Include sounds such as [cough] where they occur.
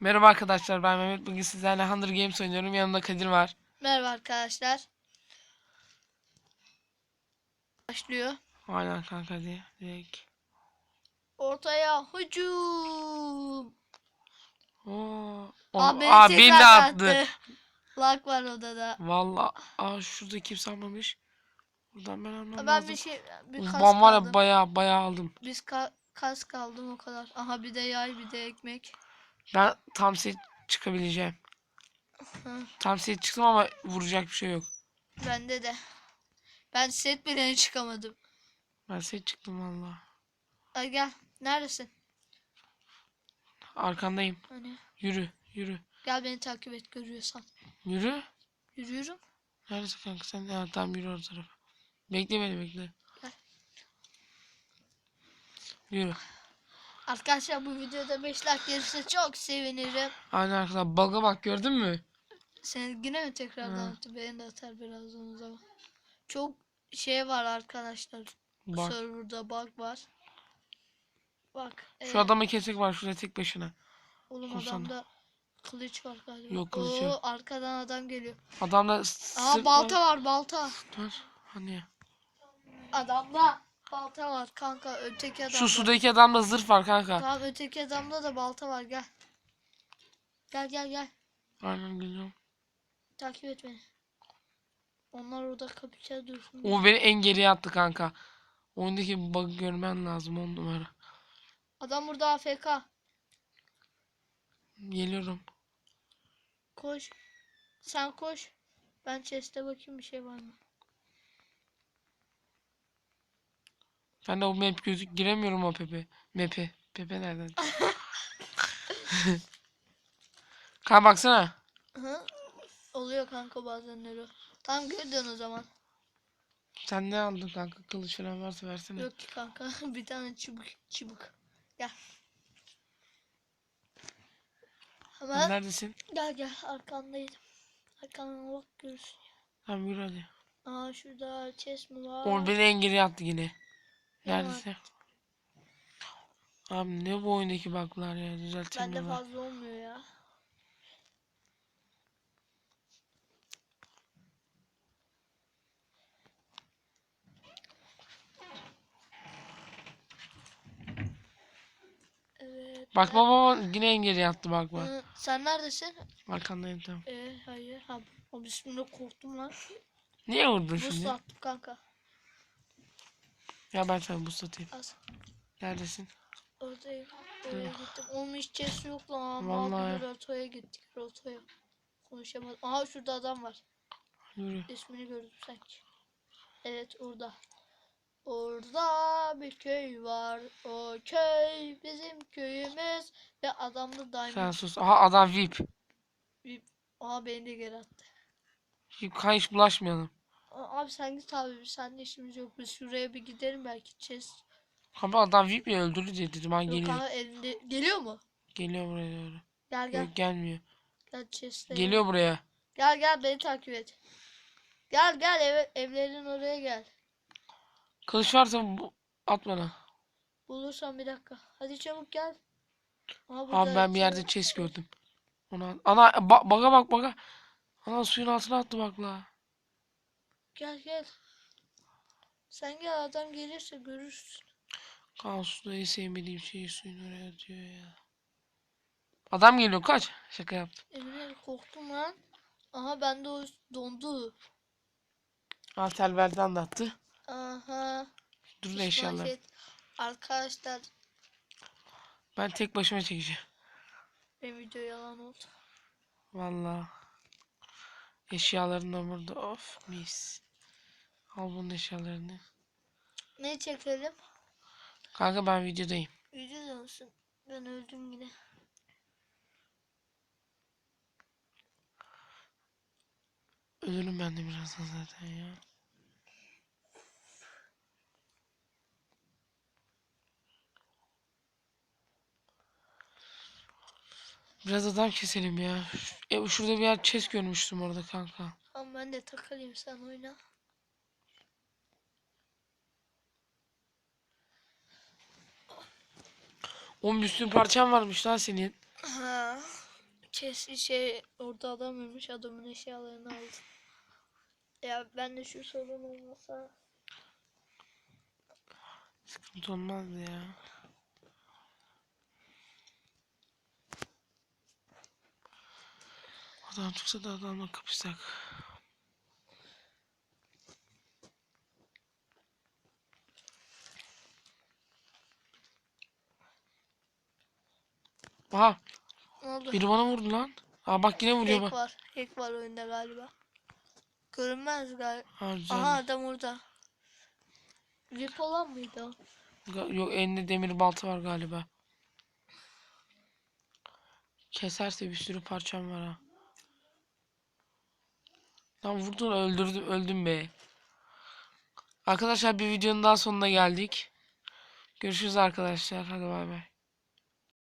Merhaba arkadaşlar ben Mehmet. Bugün sizlerle Hunger Games oynuyorum. Yanımda Kadir var. Merhaba arkadaşlar. Başlıyor. Aynen kanka diye. Direkt. Ortaya hücum. Oo. Aa, beni Aa, beni de tekrar attı. Lag var odada. Valla. Aa şurada kimse almamış. Buradan ben almam Ben lazım. bir şey bir Uf, kas ben var ya kaldım. baya baya aldım. Biz ka kas kaldım o kadar. Aha bir de yay bir de ekmek. Ben tam set çıkabileceğim. Hı. Tam set çıktım ama vuracak bir şey yok. Bende de. Ben set bile çıkamadım. Ben set çıktım valla. Ay gel. Neredesin? Arkandayım. Hani Yürü. Yürü. gel beni takip et görüyorsan. Yürü. Yürüyorum. Neredesin kanka sen? Ha, tamam yürü o tarafa. Bekle beni bekle. Gel. Yürü. Arkadaşlar bu videoda 5 like gelirse çok sevinirim. Aynen arkadaşlar. Bug'a bak gördün mü? Sen yine mi tekrardan attı? Beni de atar birazdan o zaman. Çok şey var arkadaşlar. Bak. Serverda bug var. Bak. Şu e, adamı kesek var şurada tek başına. Oğlum Kursana. adamda kılıç var galiba. Yok, kılıç Oo, yok. arkadan adam geliyor. Adamda Aa balta var. var balta. Dur. Hani ya. Adamda balta var kanka öteki adamda. Şu sudaki adamda zırh var kanka. Tamam öteki adamda da balta var gel. Gel gel gel. Aynen geliyorum. Takip et beni. Onlar orada kapıça dursun. O beni en geriye attı kanka. Oyundaki bug'ı görmen lazım on numara. Adam burada AFK. Geliyorum. Koş. Sen koş. Ben chest'e bakayım bir şey var mı? Ben de o map gözük giremiyorum o Pepe. Map'e. Pepe nereden? [laughs] kanka baksana. Hı? Oluyor kanka bazenleri. Tamam geri dön o zaman. Sen ne aldın kanka? Kılıç falan varsa versene. Yok ki kanka. [laughs] bir tane çubuk çubuk. Gel. Hemen Neredesin? gel gel arkandaydım. Arkandan bak görürsün. Tamam yürü hadi. Aa şurada chest mi var? O beni en geriye attı yine. Ne var? Neredesin? Abi ne bu oyundaki bug'lar ya Bende düzeltemiyorlar. fazla olmuyor ya. Evet. Bak baba yine en geriye attı bak bak. Hı, sen neredesin? Arkandayım tamam. Ee, hayır. Ha, o bismillah korktum lan. Niye vurdun şimdi? attım kanka. Ya ben sana boost atayım. Az. Neredesin? Oradayım. Oraya gittim. Onun chest'i yok lan. Vallahi. Vallahi. Rotoya gittik. Rotoya. Konuşamadım. Aha şurada adam var. Yürü. İsmini gördüm sanki. Evet orada. Orada bir köy var. O köy bizim köyümüz. Ve adamda diamond. Sen sus. Aha adam VIP. Aha beni de geri attı. Hiç bulaşmayalım. Abi sen git abi. Seninle işimiz yok. Biz şuraya bir gidelim belki. Chest. Kanka adam VIP öldürdü diye dedim ben Yok geliyor. kanka elinde. Geliyor mu? Geliyor buraya doğru. Gel gel. Yok gelmiyor. Gel chest'e. Geliyor buraya. Gel gel beni takip et. Gel gel ev, evlerin oraya gel. Kılıç varsa bu, at bana. Bulursan bir dakika. Hadi çabuk gel. Aha, Abi burada ben bir yerde chest gördüm. Ona ana ba, baga bak baga. Ana suyun altına attı bak la. Gel gel. Sen gel adam gelirse görürsün. Kan suda en sevmediğim şey suyun oraya atıyor ya. Adam geliyor kaç. Şaka yaptım. Emre korktum lan. Aha bende o dondu. Altelverden de attı. Aha. Dur da eşyalar. Arkadaşlar Ben tek başıma çekeceğim. benim video yalan oldu. Vallahi. Eşyaların da burada. Of mis. Al bunun eşyalarını. Ne çekelim? Kanka ben videodayım. Video olsun. Ben öldüm yine. Ölürüm ben de birazdan zaten ya. Biraz adam keselim ya. E, şurada bir yer chest görmüştüm orada kanka. Ama ben de takılayım sen oyna. O üstün parçan varmış lan senin. Ha. chest şey orada adam ölmüş adamın eşyalarını aldı. Ya ben de şu sorun olmasa Sıkıntı olmaz ya. Adam çıksa da adamla kapışsak. Aha ne oldu? biri bana vurdu lan. Aa bak yine vuruyor Hack bak. var. Hack var oyunda galiba. Görünmez galiba. Ha, güzel. Aha adam orada. Rip olan mıydı o? Ga- Yok elinde demir balta var galiba. Keserse bir sürü parçam var ha. Lan vurdun öldürdüm öldüm be. Arkadaşlar bir videonun daha sonuna geldik. Görüşürüz arkadaşlar. Hadi bay bay.